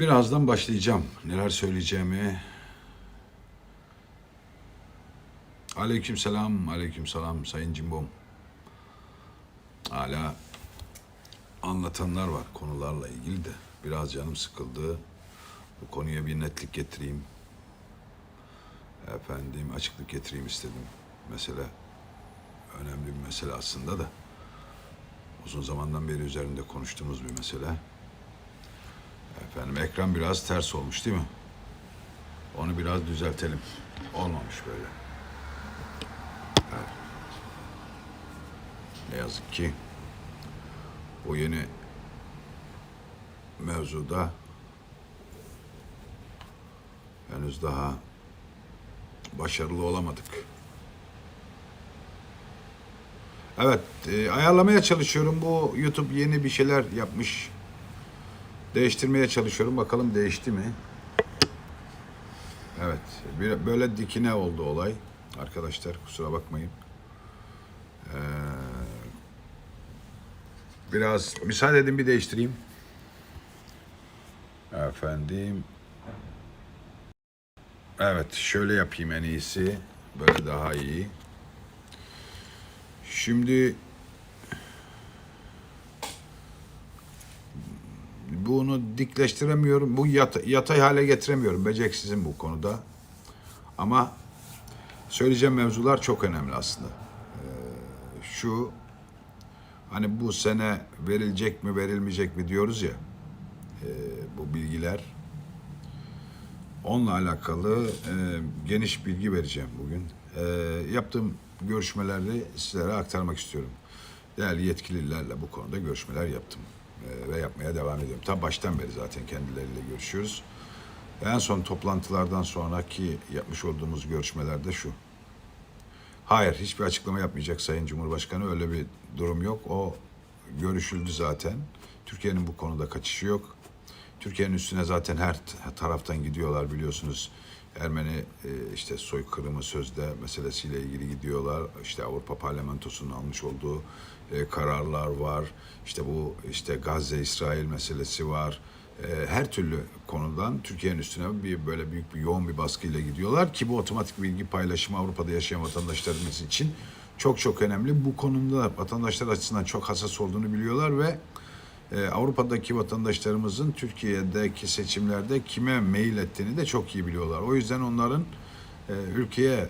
Birazdan başlayacağım. Neler söyleyeceğimi. Aleyküm selam, aleyküm selam Sayın Cimbom. Hala anlatanlar var konularla ilgili de. Biraz canım sıkıldı. Bu konuya bir netlik getireyim. Efendim açıklık getireyim istedim. Mesele önemli bir mesele aslında da. Uzun zamandan beri üzerinde konuştuğumuz bir mesele. Efendim ekran biraz ters olmuş değil mi? Onu biraz düzeltelim. Olmamış böyle. Ne yazık ki bu yeni mevzuda henüz daha başarılı olamadık. Evet, e, ayarlamaya çalışıyorum. Bu YouTube yeni bir şeyler yapmış. Değiştirmeye çalışıyorum. Bakalım değişti mi? Evet. Böyle dikine oldu olay. Arkadaşlar kusura bakmayın. Ee, biraz müsaade edin bir değiştireyim. Efendim. Evet şöyle yapayım en iyisi. Böyle daha iyi. Şimdi bunu dikleştiremiyorum. Bu yat- yatay hale getiremiyorum. Beceriksizim bu konuda. Ama söyleyeceğim mevzular çok önemli aslında. Ee, şu hani bu sene verilecek mi verilmeyecek mi diyoruz ya e, bu bilgiler onunla alakalı e, geniş bilgi vereceğim bugün. E, yaptığım görüşmeleri sizlere aktarmak istiyorum. Değerli yetkililerle bu konuda görüşmeler yaptım e, ve yapmaya devam ediyorum. Ta baştan beri zaten kendileriyle görüşüyoruz. En son toplantılardan sonraki yapmış olduğumuz görüşmelerde şu. Hayır, hiçbir açıklama yapmayacak Sayın Cumhurbaşkanı. Öyle bir durum yok. O görüşüldü zaten. Türkiye'nin bu konuda kaçışı yok. Türkiye'nin üstüne zaten her taraftan gidiyorlar biliyorsunuz. Ermeni e, işte soykırımı sözde meselesiyle ilgili gidiyorlar. İşte Avrupa Parlamentosu'nun almış olduğu e, kararlar var. İşte bu işte Gazze İsrail meselesi var. E, her türlü konudan Türkiye'nin üstüne bir böyle büyük bir yoğun bir baskıyla gidiyorlar ki bu otomatik bilgi paylaşımı Avrupa'da yaşayan vatandaşlarımız için çok çok önemli. Bu konuda vatandaşlar açısından çok hassas olduğunu biliyorlar ve e, Avrupa'daki vatandaşlarımızın Türkiye'deki seçimlerde kime mail ettiğini de çok iyi biliyorlar. O yüzden onların e, ülkeye e,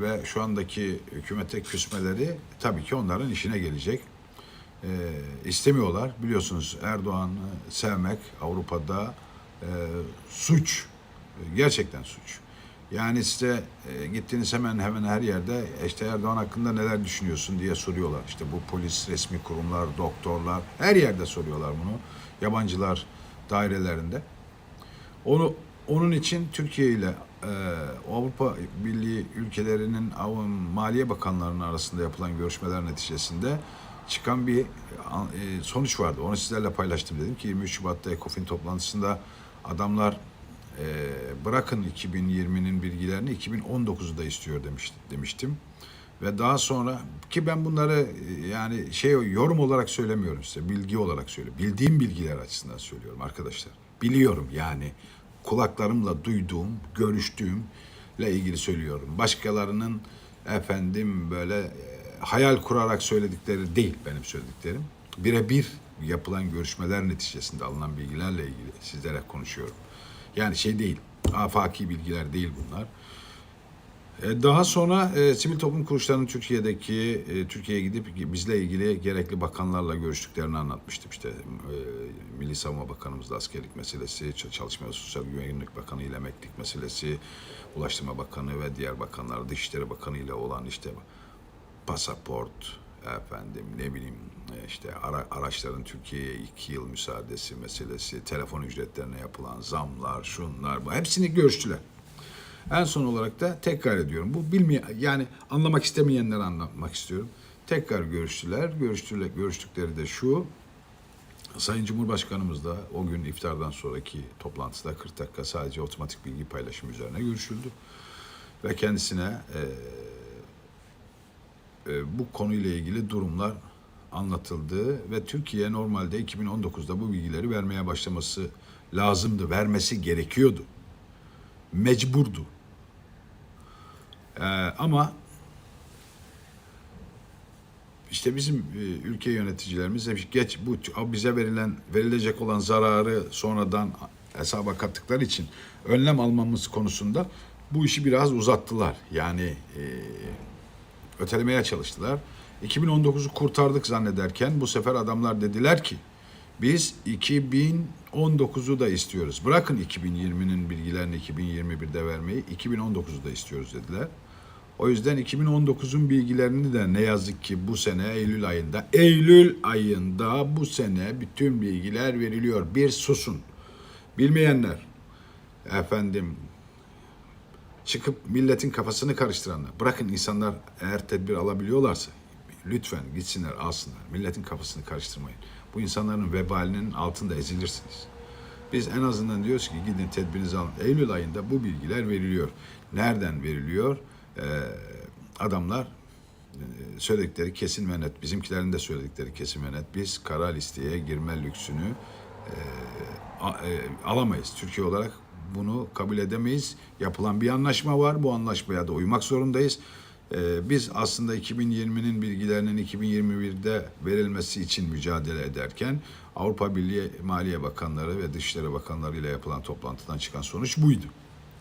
ve şu andaki hükümete küsmeleri tabii ki onların işine gelecek. E, istemiyorlar. Biliyorsunuz Erdoğan'ı sevmek Avrupa'da e, suç. E, Gerçekten suç. Yani size e, gittiğiniz hemen hemen her yerde e, işte Erdoğan hakkında neler düşünüyorsun diye soruyorlar. İşte bu polis, resmi kurumlar, doktorlar her yerde soruyorlar bunu. Yabancılar dairelerinde. Onu onun için Türkiye ile e, Avrupa Birliği ülkelerinin Maliye Bakanlarının arasında yapılan görüşmeler neticesinde çıkan bir e, sonuç vardı. Onu sizlerle paylaştım dedim ki 23 Şubat'ta ECOFIN toplantısında adamlar e, bırakın 2020'nin bilgilerini 2019'u da istiyor demiş, demiştim. Ve daha sonra ki ben bunları e, yani şey yorum olarak söylemiyorum size bilgi olarak söylüyorum. Bildiğim bilgiler açısından söylüyorum arkadaşlar. Biliyorum yani kulaklarımla duyduğum, görüştüğümle ilgili söylüyorum. Başkalarının efendim böyle e, hayal kurarak söyledikleri değil benim söylediklerim. Birebir yapılan görüşmeler neticesinde alınan bilgilerle ilgili sizlere konuşuyorum. Yani şey değil, afaki bilgiler değil bunlar. E, Daha sonra e, sivil toplum kuruluşlarının Türkiye'deki e, Türkiye'ye gidip bizle ilgili gerekli bakanlarla görüştüklerini anlatmıştım. İşte e, Milli Savunma Bakanımızla askerlik meselesi, Çalışma ve Sosyal Güvenlik Bakanı ile emeklilik meselesi, Ulaştırma Bakanı ve diğer bakanlar, Dışişleri Bakanı ile olan işte pasaport, efendim ne bileyim e, işte ara, araçların Türkiye'ye iki yıl müsaadesi meselesi, telefon ücretlerine yapılan zamlar, şunlar, bu hepsini görüştüler. En son olarak da tekrar ediyorum. Bu bilmeye yani anlamak istemeyenler anlatmak istiyorum. Tekrar görüştüler. Görüştüler, görüştükleri de şu. Sayın Cumhurbaşkanımız da o gün iftardan sonraki toplantıda 40 dakika sadece otomatik bilgi paylaşımı üzerine görüşüldü. Ve kendisine e, e, bu konuyla ilgili durumlar anlatıldı ve Türkiye normalde 2019'da bu bilgileri vermeye başlaması lazımdı, vermesi gerekiyordu. Mecburdu. Ee, ama işte bizim e, ülke yöneticilerimiz demiş geç bu bize verilen verilecek olan zararı sonradan hesaba kattıkları için önlem almamız konusunda bu işi biraz uzattılar. Yani e, ötelemeye çalıştılar. 2019'u kurtardık zannederken bu sefer adamlar dediler ki biz 2019'u da istiyoruz. Bırakın 2020'nin bilgilerini 2021'de vermeyi 2019'u da istiyoruz dediler. O yüzden 2019'un bilgilerini de ne yazık ki bu sene Eylül ayında, Eylül ayında bu sene bütün bilgiler veriliyor. Bir susun. Bilmeyenler, efendim çıkıp milletin kafasını karıştıranlar. Bırakın insanlar eğer tedbir alabiliyorlarsa lütfen gitsinler alsınlar. Milletin kafasını karıştırmayın. Bu insanların vebalinin altında ezilirsiniz. Biz en azından diyoruz ki gidin tedbirinizi alın. Eylül ayında bu bilgiler veriliyor. Nereden veriliyor? Ee, adamlar e, söyledikleri kesin ve net. Bizimkilerin de söyledikleri kesin ve net. Biz kara listeye girme lüksünü e, a- e, alamayız. Türkiye olarak bunu kabul edemeyiz. Yapılan bir anlaşma var. Bu anlaşmaya da uymak zorundayız. Ee, biz aslında 2020'nin bilgilerinin 2021'de verilmesi için mücadele ederken Avrupa Birliği Maliye Bakanları ve Dışişleri Bakanları ile yapılan toplantıdan çıkan sonuç buydu.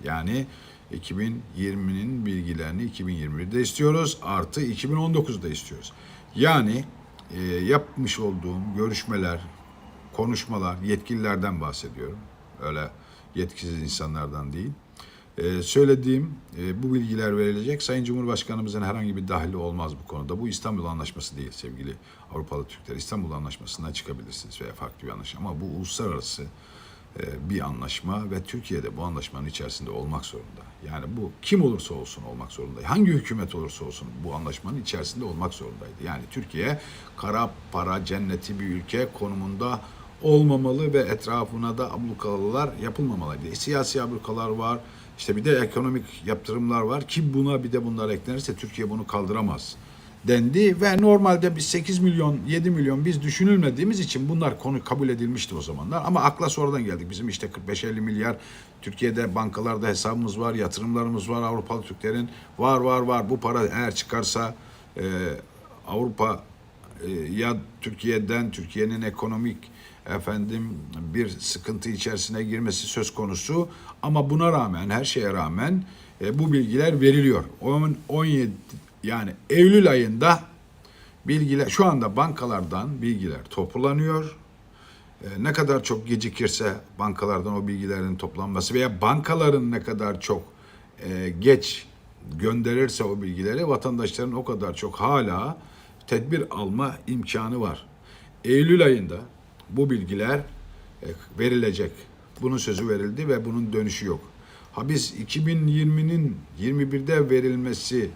Yani 2020'nin bilgilerini 2021'de istiyoruz artı 2019'da istiyoruz. Yani e, yapmış olduğum görüşmeler, konuşmalar, yetkililerden bahsediyorum. Öyle yetkisiz insanlardan değil. Ee, söylediğim e, bu bilgiler verilecek. Sayın Cumhurbaşkanımızın herhangi bir dahili olmaz bu konuda. Bu İstanbul Anlaşması değil sevgili Avrupalı Türkler. İstanbul Anlaşması'ndan çıkabilirsiniz veya farklı bir anlaşma. Ama bu uluslararası bir anlaşma ve Türkiye'de bu anlaşmanın içerisinde olmak zorunda. Yani bu kim olursa olsun olmak zorunda. Hangi hükümet olursa olsun bu anlaşmanın içerisinde olmak zorundaydı. Yani Türkiye kara para cenneti bir ülke konumunda olmamalı ve etrafına da ablukalar yapılmamalıydı. E, siyasi ablukalar var. İşte bir de ekonomik yaptırımlar var ki buna bir de bunlar eklenirse Türkiye bunu kaldıramaz dendi ve normalde biz 8 milyon 7 milyon biz düşünülmediğimiz için bunlar konu kabul edilmişti o zamanlar ama akla sonradan geldik. Bizim işte 45-50 milyar Türkiye'de bankalarda hesabımız var, yatırımlarımız var Avrupalı Türklerin var var var bu para eğer çıkarsa e, Avrupa e, ya Türkiye'den Türkiye'nin ekonomik efendim bir sıkıntı içerisine girmesi söz konusu ama buna rağmen her şeye rağmen e, bu bilgiler veriliyor. 10 17 yani Eylül ayında bilgiler şu anda bankalardan bilgiler toplanıyor. E, ne kadar çok gecikirse bankalardan o bilgilerin toplanması veya bankaların ne kadar çok e, geç gönderirse o bilgileri vatandaşların o kadar çok hala tedbir alma imkanı var. Eylül ayında bu bilgiler e, verilecek. Bunun sözü verildi ve bunun dönüşü yok. Ha biz 2020'nin 21'de verilmesi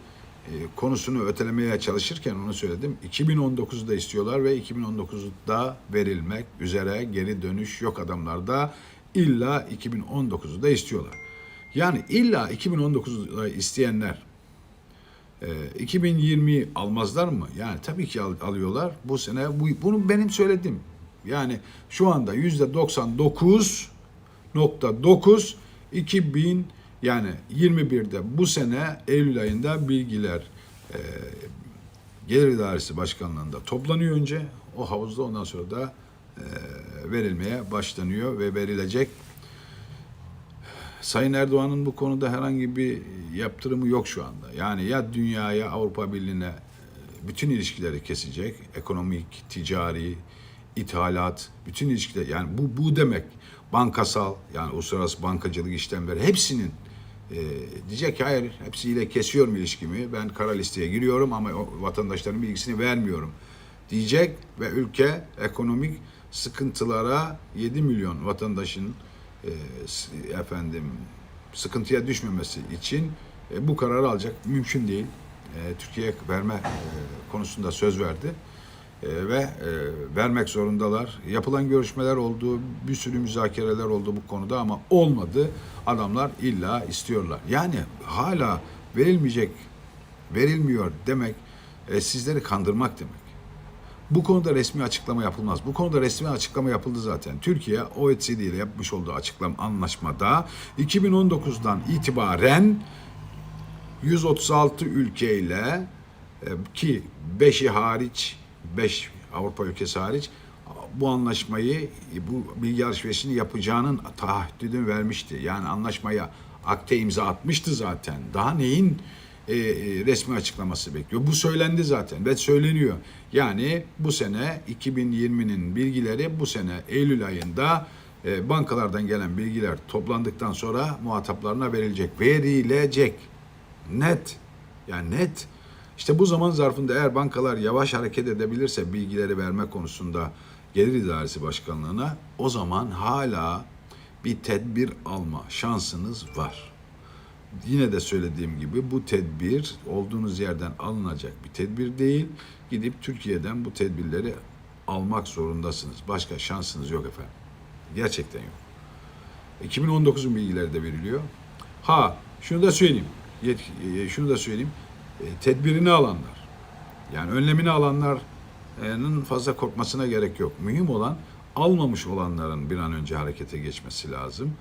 konusunu ötelemeye çalışırken onu söyledim. 2019'da istiyorlar ve 2019'da verilmek üzere geri dönüş yok adamlarda. İlla 2019'u da istiyorlar. Yani illa 2019'da isteyenler e, 2020 almazlar mı? Yani tabii ki al- alıyorlar. Bu sene bu, bunu benim söylediğim. Yani şu anda yüzde 99.9 2000 yani 21'de bu sene Eylül ayında bilgiler e, Gelir İdaresi Başkanlığı'nda toplanıyor önce. O havuzda ondan sonra da e, verilmeye başlanıyor ve verilecek. Sayın Erdoğan'ın bu konuda herhangi bir yaptırımı yok şu anda. Yani ya dünyaya, Avrupa Birliği'ne e, bütün ilişkileri kesecek. Ekonomik, ticari, ithalat, bütün ilişkiler. Yani bu, bu demek bankasal, yani uluslararası bankacılık işlemleri hepsinin e, diyecek ki hayır hepsiyle kesiyorum ilişkimi. Ben kara listeye giriyorum ama o vatandaşların bilgisini vermiyorum diyecek ve ülke ekonomik sıkıntılara 7 milyon vatandaşın e, efendim sıkıntıya düşmemesi için e, bu kararı alacak mümkün değil. E, Türkiye'ye verme e, konusunda söz verdi E, ve e, vermek zorundalar. Yapılan görüşmeler oldu, bir sürü müzakereler oldu bu konuda ama olmadı. Adamlar illa istiyorlar. Yani hala verilmeyecek, verilmiyor demek e, sizleri kandırmak demek. Bu konuda resmi açıklama yapılmaz. Bu konuda resmi açıklama yapıldı zaten. Türkiye OECD ile yapmış olduğu açıklama anlaşmada 2019'dan itibaren 136 ülkeyle e, ki 5'i hariç 5 Avrupa ülkesi hariç bu anlaşmayı bu bilgi alışverişini yapacağının taahhüdünü vermişti. Yani anlaşmaya akte imza atmıştı zaten. Daha neyin e, e, resmi açıklaması bekliyor? Bu söylendi zaten ve söyleniyor. Yani bu sene 2020'nin bilgileri bu sene Eylül ayında e, bankalardan gelen bilgiler toplandıktan sonra muhataplarına verilecek. Verilecek. Net. Yani net. İşte bu zaman zarfında eğer bankalar yavaş hareket edebilirse bilgileri verme konusunda Gelir İdaresi Başkanlığı'na o zaman hala bir tedbir alma şansınız var. Yine de söylediğim gibi bu tedbir olduğunuz yerden alınacak bir tedbir değil. Gidip Türkiye'den bu tedbirleri almak zorundasınız. Başka şansınız yok efendim. Gerçekten yok. 2019'un bilgileri de veriliyor. Ha şunu da söyleyeyim. Yet- e, şunu da söyleyeyim. E, Tedbirini alanlar. Yani önlemini alanların fazla korkmasına gerek yok. Mühim olan almamış olanların bir an önce harekete geçmesi lazım.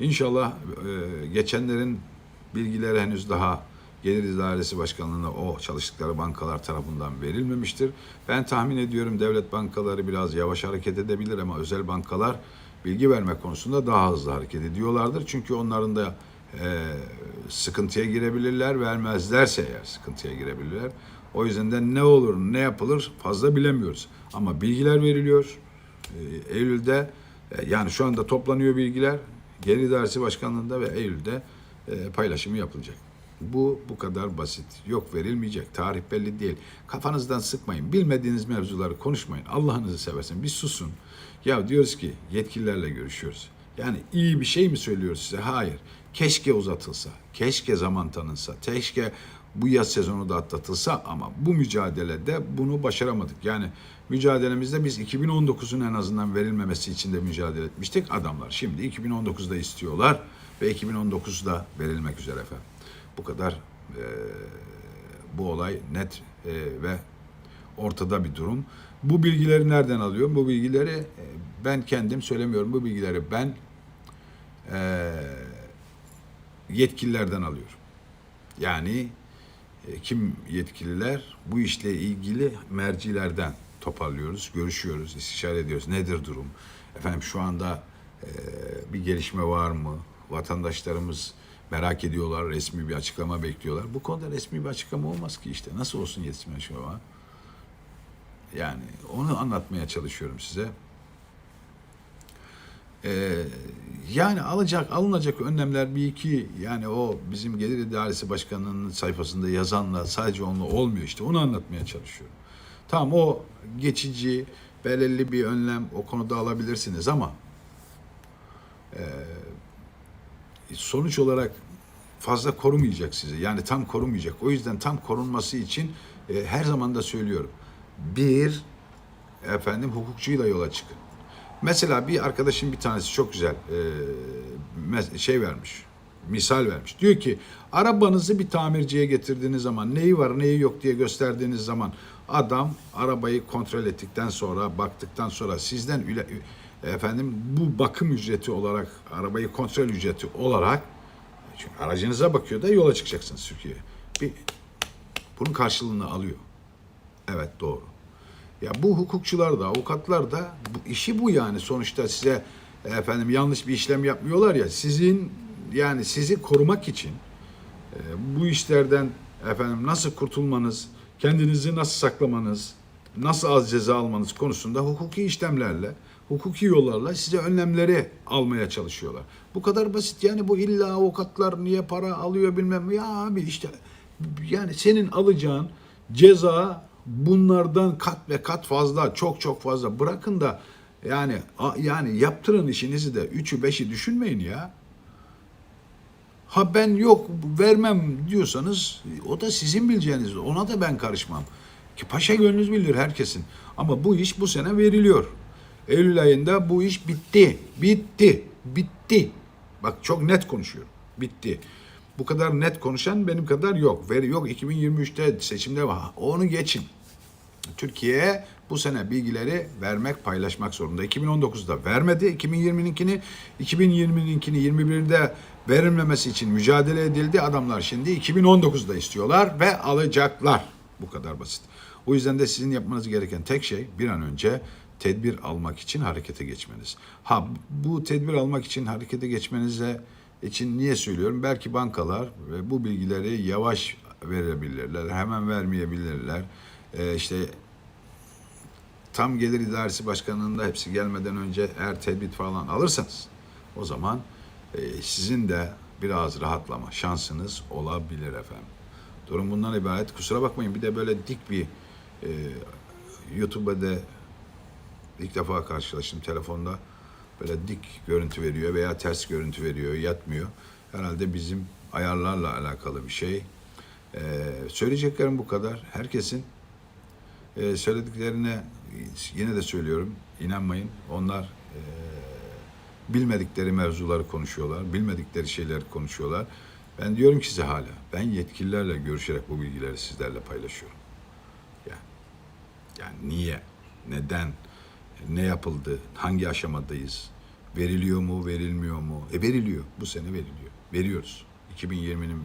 İnşallah e, geçenlerin bilgileri henüz daha Gelir İdaresi Başkanlığı'na o çalıştıkları bankalar tarafından verilmemiştir. Ben tahmin ediyorum devlet bankaları biraz yavaş hareket edebilir ama özel bankalar bilgi verme konusunda daha hızlı hareket ediyorlardır. Çünkü onların da sıkıntıya girebilirler, vermezlerse eğer sıkıntıya girebilirler. O yüzden de ne olur, ne yapılır fazla bilemiyoruz. Ama bilgiler veriliyor. E, Eylül'de e, yani şu anda toplanıyor bilgiler. Gelir İdaresi Başkanlığı'nda ve Eylül'de e, paylaşımı yapılacak. Bu bu kadar basit. Yok verilmeyecek. Tarih belli değil. Kafanızdan sıkmayın. Bilmediğiniz mevzuları konuşmayın. Allah'ınızı seversen bir susun. Ya diyoruz ki yetkililerle görüşüyoruz. Yani iyi bir şey mi söylüyoruz size? Hayır. Keşke uzatılsa. Keşke zaman tanınsa. Keşke bu yaz sezonu da atlatılsa ama bu mücadelede bunu başaramadık. Yani mücadelemizde biz 2019'un en azından verilmemesi için de mücadele etmiştik. Adamlar şimdi 2019'da istiyorlar ve 2019'da verilmek üzere efendim. Bu kadar eee, bu olay net eee, ve ortada bir durum. Bu bilgileri nereden alıyorum? Bu bilgileri e, ben kendim söylemiyorum. Bu bilgileri ben e, yetkililerden alıyorum. Yani e, kim yetkililer? Bu işle ilgili mercilerden toparlıyoruz, görüşüyoruz, istişare ediyoruz. Nedir durum? Efendim şu anda e, bir gelişme var mı? Vatandaşlarımız merak ediyorlar, resmi bir açıklama bekliyorlar. Bu konuda resmi bir açıklama olmaz ki işte. Nasıl olsun resmi açıklama? Yani onu anlatmaya çalışıyorum size. Ee, yani alacak alınacak önlemler bir iki yani o bizim Gelir İdaresi Başkanı'nın sayfasında yazanla sadece onunla olmuyor işte onu anlatmaya çalışıyorum. Tamam o geçici belirli bir önlem o konuda alabilirsiniz ama e, sonuç olarak fazla korumayacak sizi. Yani tam korumayacak. O yüzden tam korunması için e, her zaman da söylüyorum. Bir, efendim hukukçuyla yola çıkın. Mesela bir arkadaşım bir tanesi çok güzel e, şey vermiş, misal vermiş. Diyor ki arabanızı bir tamirciye getirdiğiniz zaman neyi var neyi yok diye gösterdiğiniz zaman adam arabayı kontrol ettikten sonra baktıktan sonra sizden efendim bu bakım ücreti olarak arabayı kontrol ücreti olarak çünkü aracınıza bakıyor da yola çıkacaksınız Türkiye'ye. Bir, bunun karşılığını alıyor. Evet doğru. Ya bu hukukçular da, avukatlar da bu işi bu yani. Sonuçta size e, efendim yanlış bir işlem yapmıyorlar ya. Sizin yani sizi korumak için e, bu işlerden efendim nasıl kurtulmanız, kendinizi nasıl saklamanız, nasıl az ceza almanız konusunda hukuki işlemlerle, hukuki yollarla size önlemleri almaya çalışıyorlar. Bu kadar basit yani bu illa avukatlar niye para alıyor bilmem ya abi işte yani senin alacağın ceza bunlardan kat ve kat fazla, çok çok fazla. Bırakın da yani yani yaptırın işinizi de üçü beşi düşünmeyin ya. Ha ben yok vermem diyorsanız o da sizin bileceğiniz. Ona da ben karışmam. Ki paşa gönlünüz bilir herkesin. Ama bu iş bu sene veriliyor. Eylül ayında bu iş bitti. Bitti. Bitti. Bak çok net konuşuyorum. Bitti. Bu kadar net konuşan benim kadar yok. Veri yok 2023'te seçimde var. Onu geçin. Türkiye'ye bu sene bilgileri vermek, paylaşmak zorunda. 2019'da vermedi. 2020'ninkini, 2020'ninkini 21'de verilmemesi için mücadele edildi. Adamlar şimdi 2019'da istiyorlar ve alacaklar. Bu kadar basit. O yüzden de sizin yapmanız gereken tek şey bir an önce tedbir almak için harekete geçmeniz. Ha bu tedbir almak için harekete geçmenize için niye söylüyorum? Belki bankalar ve bu bilgileri yavaş verebilirler, hemen vermeyebilirler. Ee, işte tam gelir idaresi başkanlığında hepsi gelmeden önce eğer tedbir falan alırsanız o zaman e, sizin de biraz rahatlama şansınız olabilir efendim. Durum bundan ibaret. Kusura bakmayın bir de böyle dik bir e, YouTube'da ilk defa karşılaştım telefonda. Böyle dik görüntü veriyor veya ters görüntü veriyor, yatmıyor. Herhalde bizim ayarlarla alakalı bir şey. Ee, söyleyeceklerim bu kadar. Herkesin e, söylediklerine yine de söylüyorum. inanmayın. Onlar e, bilmedikleri mevzuları konuşuyorlar. Bilmedikleri şeyleri konuşuyorlar. Ben diyorum ki size hala. Ben yetkililerle görüşerek bu bilgileri sizlerle paylaşıyorum. Yani, yani niye? Neden? Ne yapıldı? Hangi aşamadayız? Veriliyor mu, verilmiyor mu? E veriliyor. Bu sene veriliyor. Veriyoruz. 2020'nin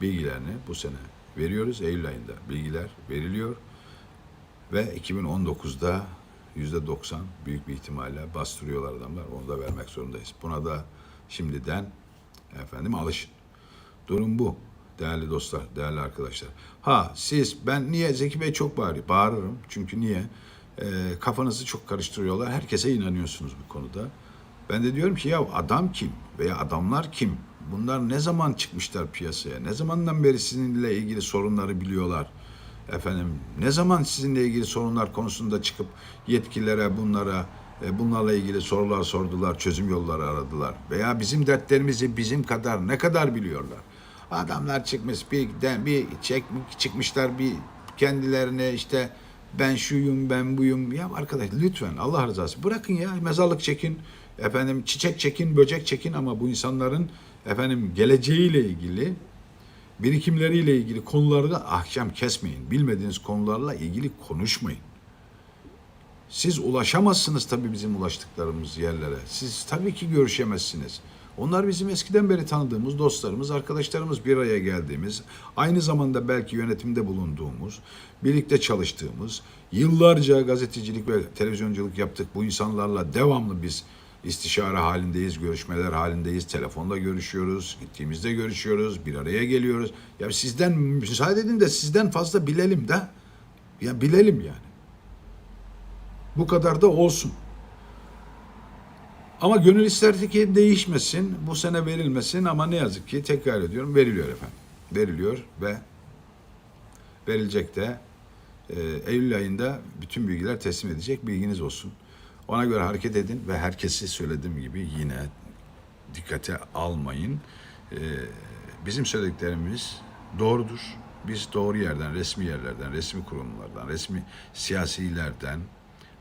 bilgilerini bu sene veriyoruz. Eylül ayında bilgiler veriliyor. Ve 2019'da yüzde 90 büyük bir ihtimalle bastırıyorlar adamlar. Onu da vermek zorundayız. Buna da şimdiden efendim alışın. Durum bu. Değerli dostlar, değerli arkadaşlar. Ha siz, ben niye Zeki Bey çok bağırıyor? Bağırırım. Çünkü niye? Ee, kafanızı çok karıştırıyorlar. Herkese inanıyorsunuz bu konuda. Ben de diyorum ki ya adam kim veya adamlar kim? Bunlar ne zaman çıkmışlar piyasaya? Ne zamandan beri sizinle ilgili sorunları biliyorlar? Efendim ne zaman sizinle ilgili sorunlar konusunda çıkıp yetkililere bunlara e, bunlarla ilgili sorular sordular, çözüm yolları aradılar. Veya bizim dertlerimizi bizim kadar ne kadar biliyorlar? Adamlar çıkmış bir bir çek, çıkmışlar bir kendilerine işte ben şuyum ben buyum. Ya arkadaş lütfen Allah rızası bırakın ya mezarlık çekin. Efendim çiçek çekin, böcek çekin ama bu insanların efendim geleceğiyle ilgili birikimleriyle ilgili konularda ahkam kesmeyin. Bilmediğiniz konularla ilgili konuşmayın. Siz ulaşamazsınız tabii bizim ulaştıklarımız yerlere. Siz tabii ki görüşemezsiniz. Onlar bizim eskiden beri tanıdığımız dostlarımız, arkadaşlarımız bir araya geldiğimiz, aynı zamanda belki yönetimde bulunduğumuz, birlikte çalıştığımız, yıllarca gazetecilik ve televizyonculuk yaptık. Bu insanlarla devamlı biz istişare halindeyiz, görüşmeler halindeyiz, telefonda görüşüyoruz, gittiğimizde görüşüyoruz, bir araya geliyoruz. Ya sizden müsaade edin de sizden fazla bilelim de. Ya bilelim yani. Bu kadar da olsun. Ama gönül isterdi ki değişmesin, bu sene verilmesin ama ne yazık ki tekrar ediyorum veriliyor efendim. Veriliyor ve verilecek de e, Eylül ayında bütün bilgiler teslim edecek bilginiz olsun. Ona göre hareket edin ve herkesi söylediğim gibi yine dikkate almayın. E, bizim söylediklerimiz doğrudur. Biz doğru yerden, resmi yerlerden, resmi kurumlardan, resmi siyasilerden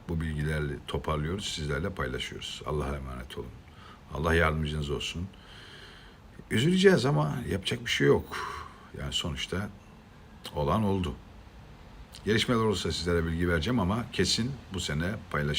bu bilgileri toparlıyoruz, sizlerle paylaşıyoruz. Allah'a emanet olun. Allah yardımcınız olsun. Üzüleceğiz ama yapacak bir şey yok. Yani sonuçta olan oldu. Gelişmeler olursa sizlere bilgi vereceğim ama kesin bu sene paylaş